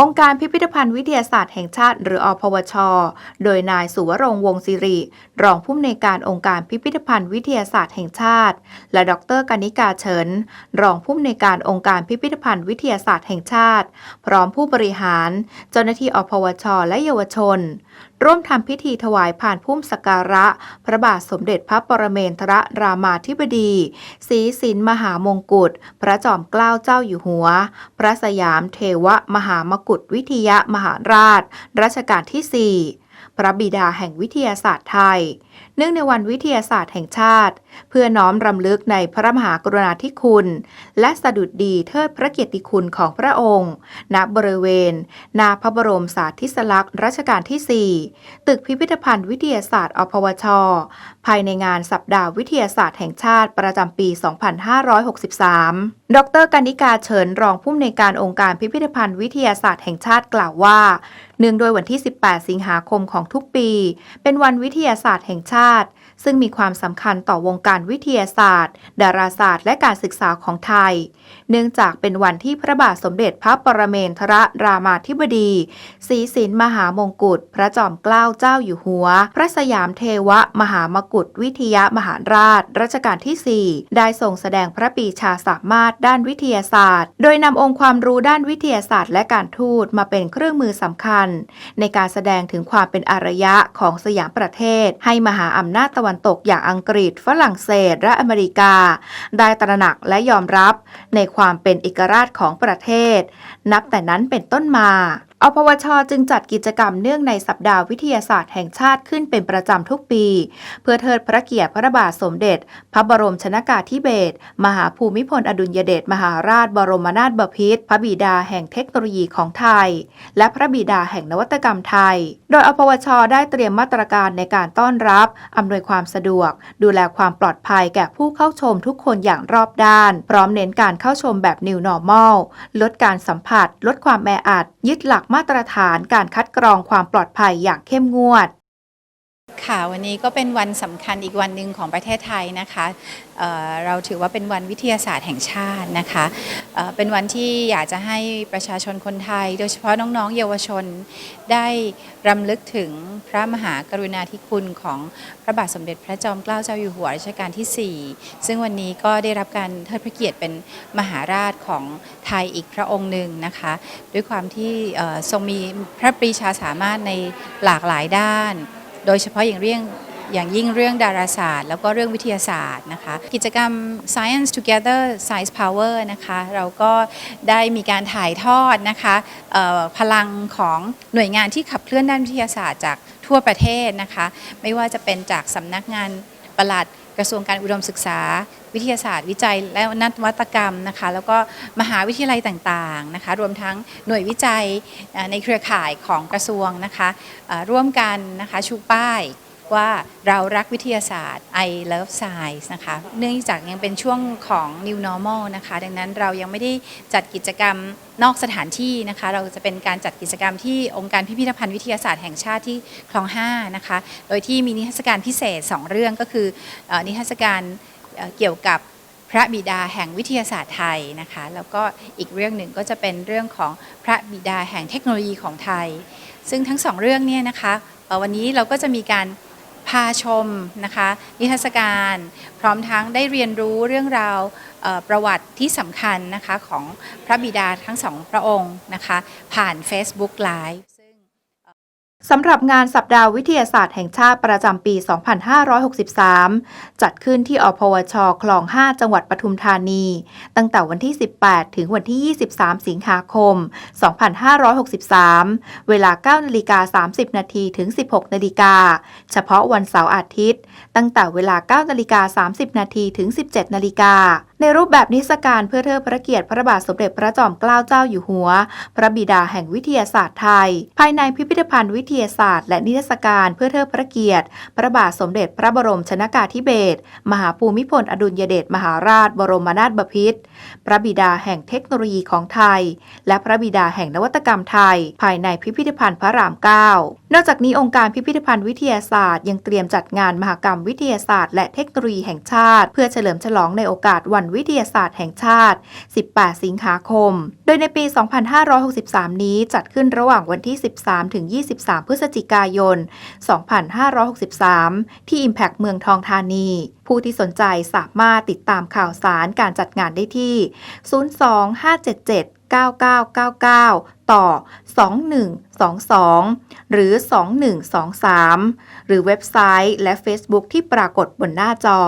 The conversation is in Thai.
องค์การพิพิธภัณฑ์วิทยาศาสตร์แห่งชาติ หรืออพวช โดยนายสุวรงค์วงศิริ รองผู้อำนวยการองค์การพิพิธภัณฑ์วิทยาศาสตร์แห่งชาติ และดรกนิกาเฉิน รองผู้อำนวยการองค์การพิพิธภัณฑ์วิทยาศาสตร์แห่งชาติ พร้อมผู้บริหาร เจ้าหน้าที่อพวช และเยาวชน ร่วมทำพิธีถวายผ่านพุ่มสักการะ พระบาทสมเด็จพระปรเมนทรรามาธิบดีศรีสินมหามงกุฎพระจอมเกล้าเจ้าอยู่หัว พระสยามเทวมหามกุฎวิทยมหาราช รัชกาลที่ 4 พระบิดาแห่งวิทยาศาสตร์ไทย เนื่องในวันวิทยาศาสตร์แห่งชาติ เพื่อน้อมรำลึกในพระมหากรุณาธิคุณ และสดุดดีเทิดพระเกียรติคุณของพระองค์ ณบริเวณหนาพระบรมสาธิสลักษณ์รัชกาลที่ 4 ตึกพิพิธภัณฑ์วิทยาศาสตร์อพวช ภายในงานสัปดาห์วิทยาศาสตร์แห่งชาติประจำปี 2563 ดรกนิกาเฉินรองผู้อำนวยการองค์การพิพิธภัณฑ์วิทยาศาสตร์แห่งชาติกล่าวว่า เนื่องโดวยวันที่ 18 สิงหาคมของทุกปี เป็นวันวิทยาศาสตร์แห่งชาติซึ่งมีความสำคัญต่อวงการวิทยาศาสตร์ ดาราศาสตร์ และการศึกษาของไทย เนื่องจากเป็นวันที่พระบาทสมเด็จพระปรเมนทรรามาธิบดีศรีสินมหามงกุฎพระจอมเกล้าเจ้าอยู่หัว พระสยามเทวมหามกุฎวิทยามหาราช รัชกาลที่ 4 ได้ทรงแสดงพระปีชาสามารถด้านวิทยาศาสตร์ โดยนำองค์ความรู้ด้านวิทยาศาสตร์ และการทูตมาเป็นเครื่องมือสำคัญ ในการแสดงถึงความเป็นอารยะของสยามประเทศ ให้มหาอำนาจตะวันตกอย่างอังกฤษ ฝรั่งเศส และอเมริกา ได้ตระหนักและยอมรับในความเป็นเอกราชของประเทศ นับแต่นั้นเป็นต้นมา อพวชจึงจัดกิจกรรมเนื่องในสัปดาห์วิทยาศาสตร์แห่งชาติขึ้นเป็นประจำทุกปี เพื่อเทิดพระเกียรติพระบาทสมเด็จ พระบรมชนากาธิเบศรมหาภูมิพลอดุลยเดชมหาราชบรมนาถบพิตรพระบิดาแห่งเทคโนโลยีของไทย และพระบิดาแห่งนวัตกรรมไทย โดยอพวชได้เตรียมมาตรการในการต้อนรับอำนวยความสะดวก ดูแลความปลอดภัยแก่ผู้เข้าชมทุกคนอย่างรอบด้าน พร้อมเน้นการเข้าชมแบบ New Normal ลดการสัมผัส ลดความแออัดยึดหลักมาตรฐานการคัดกรองความปลอดภัยอย่างเข้มงวด ค่ะวันนี้ก็เป็นวันสำคัญอีกวันหนึ่งของประเทศไทยนะคะเอ่อเราถือว่าเป็นวันวิทยาศาสตร์แห่งชาตินะคะเอ่อเป็นวันที่อยากจะให้ประชาชนคนไทย โดยเฉพาะน้องๆ เยาวชนได้รำลึกถึงพระมหากรุณาธิคุณของพระบาทสมเด็จพระจอมเกล้าเจ้าอยู่หัวรัชกาลที่ 4 ซึ่งวันนี้ก็ได้รับการเทิดพระเกียรติเป็นมหาราชของไทยอีกพระองค์หนึ่งนะคะ ด้วยความที่เอ่อทรงมีพระปรีชาสามารถในหลากหลายด้าน โดยเฉพาะอย่างเรื่องอย่างยิ่งเรื่องดาราศาสตร์ แล้วก็เรื่องวิทยาศาสตร์นะคะ กิจกรรม Science Together Science Power นะคะเราก็ได้มีการถ่ายทอดนะคะพลังของหน่วยงานที่ขับเคลื่อนด้านวิทยาศาสตร์จากทั่วประเทศนะคะ ไม่ว่าจะเป็นจากสำนักงานประหลัดกระทรวงการอุดมศึกษา วิทยาศาสตร์วิจัยและนวัตกรรมนะคะ แล้วก็มหาวิทยาลัยต่างๆนะคะ รวมทั้งหน่วยวิจัยในเครือข่ายของกระทรวงนะคะร่วมกันนะคะชูป้ายว่าเรารักวิทยาศาสตร์ I love science นะคะ เนื่องจากยังเป็นช่วงของ new normal นะคะ ดังนั้นเรายังไม่ได้จัดกิจกรรมนอกสถานที่นะคะ เราจะเป็นการจัดกิจกรรมที่องค์การพิพิธภัณฑ์วิทยาศาสตร์แห่งชาติที่คลอง5นะคะ โดยที่มีนิทรรศการพิเศษ 2 เรื่องก็คืออนิทรรศการ เกี่ยวกับพระบิดาแห่งวิทยาศาสตร์ไทยนะคะแล้วก็อีกเรื่องหนึ่งก็จะเป็นเรื่องของพระบิดาแห่งเทคโนโลยีของไทย ซึ่งทั้งสองเรื่องเนี่ยนะคะวันนี้เราก็จะมีการพาชมนะคะนิทรรศการพร้อมทั้งได้เรียนรู้เรื่องราวประวัติที่สำคัญนะคะของพระบิดาทั้งสองพระองค์นะคะผ่าน Facebook Live สำหรับงานสัปดาห์วิทยาศาสตร์แห่งชาติประจำปี 2563 จัดขึ้นที่อพวช คลอง 5 จังหวัดปทุมธานี ตั้งแต่วันที่ 18 ถึงวันที่ 23 สิงหาคม 2563 เวลา 9 นาฬิกา 30 นาทีถึง 16 นาฬิกา เฉพาะวันเสาร์อาทิตย์ ตั้งแต่เวลา 9 นาฬิกา 30 นาทีถึง 17 นาฬิกา ในรูปแบบนิทรรศการเพื่อเทิดพระเกียรติพระบาทสมเด็จพระจอมเกล้าเจ้าอยู่หัว พระบิดาแห่งวิทยาศาสตร์ไทย ภายในพิพิธภัณฑ์วิทยาศาสตร์และนิทรรศการเพื่อเทิดพระเกียรติ พระบาทสมเด็จพระบรมชนากาธิเบศรมหาภูมิพลอดุลยเดชมหาราช บรมนาถบพิตรพระบิดาแห่งเทคโนโลยีของไทย และพระบิดาแห่งนวัตกรรมไทย ภายในพิพิธภัณฑ์พระรามเก้า นอกจากนี้องค์การพิพิธภัณฑ์วิทยาศาสตร์ ยังเตรียมจัดงานมหกรรมวิทยาศาสตร์ และเทคโนโลยีแห่งชาติ เพื่อเฉลิมฉลองในโอกาสวันวิทยาศาสตร์แห่งชาติ 18 สิงหาคม โดยในปี 2563 นี้จัดขึ้นระหว่างวันที่ 13 ถึง 23 พฤศจิกายน 2563 ที่ Impact เมืองทองธานี ผู้ที่สนใจสามารถติดตามข่าวสารการจัดงานได้ที่ 02577 9999 ต่อ 2122 หรือ 2123 หรือเว็บไซต์และ Facebook ที่ปรากฏบนหน้าจอ